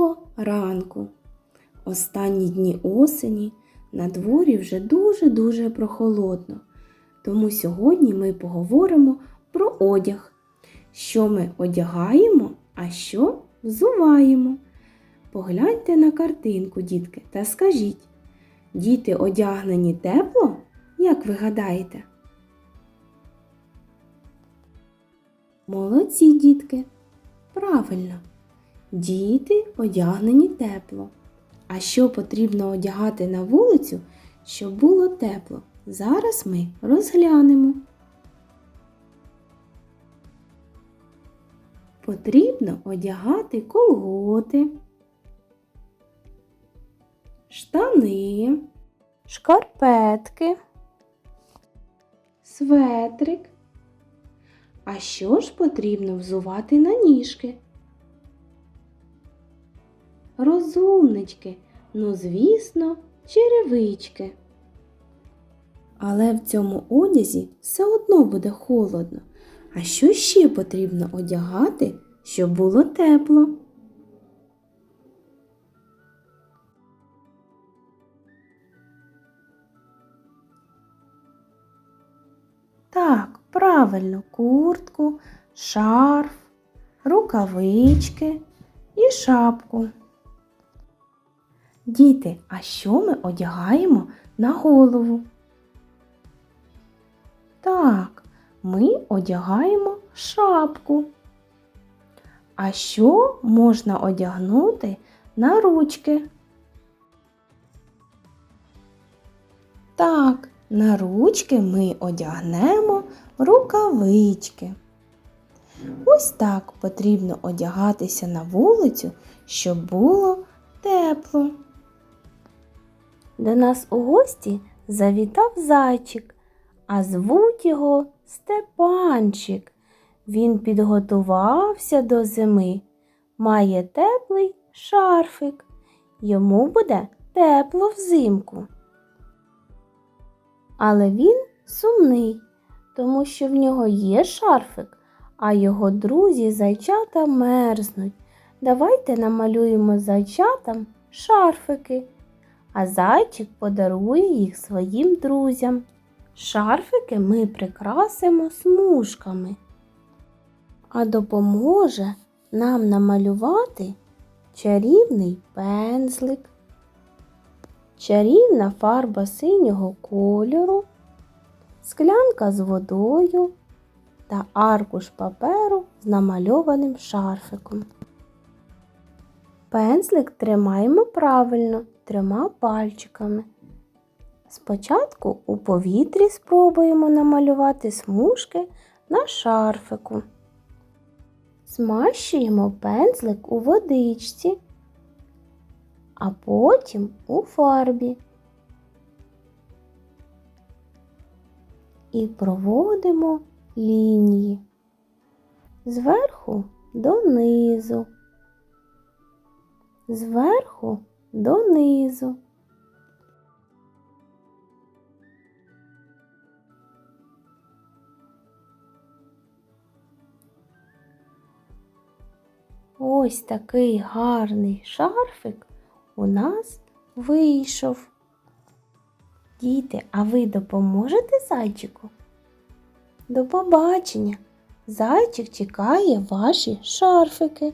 Доброго ранку! Останні дні осені на дворі вже дуже-дуже прохолодно. Тому сьогодні ми поговоримо про одяг. Що ми одягаємо, а що взуваємо. Погляньте на картинку, дітки, та скажіть, діти одягнені тепло? Як ви гадаєте? Молодці, дітки! Правильно! Діти одягнені тепло. А що потрібно одягати на вулицю, щоб було тепло? Зараз ми розглянемо. Потрібно одягати колготи, штани, шкарпетки, светрик. А що ж потрібно взувати на ніжки? Розумнички, ну, звісно, черевички. Але в цьому одязі все одно буде холодно. А що ще потрібно одягати, щоб було тепло? Так, правильно, куртку, шарф, рукавички і шапку. Діти, а що ми одягаємо на голову? Так, ми одягаємо шапку. А що можна одягнути на ручки? Так, на ручки ми одягнемо рукавички. Ось так потрібно одягатися на вулицю, щоб було тепло. До нас у гості завітав зайчик, а звуть його Степанчик. Він підготувався до зими, має теплий шарфик. Йому буде тепло взимку. Але він сумний, тому що в нього є шарфик, а його друзі зайчата мерзнуть. Давайте намалюємо зайчатам шарфики, а зайчик подарує їх своїм друзям. Шарфики ми прикрасимо смужками, а допоможе нам намалювати чарівний пензлик, чарівна фарба синього кольору, склянка з водою та аркуш паперу з намальованим шарфиком. Пензлик тримаємо правильно трьома пальчиками. Спочатку у повітрі спробуємо намалювати смужки на шарфику. Змащуємо пензлик у водичці, а потім у фарбі. І проводимо лінії зверху донизу, зверху донизу. Ось такий гарний шарфик у нас вийшов. Діти, а ви допоможете зайчику? До побачення! Зайчик чекає ваші шарфики.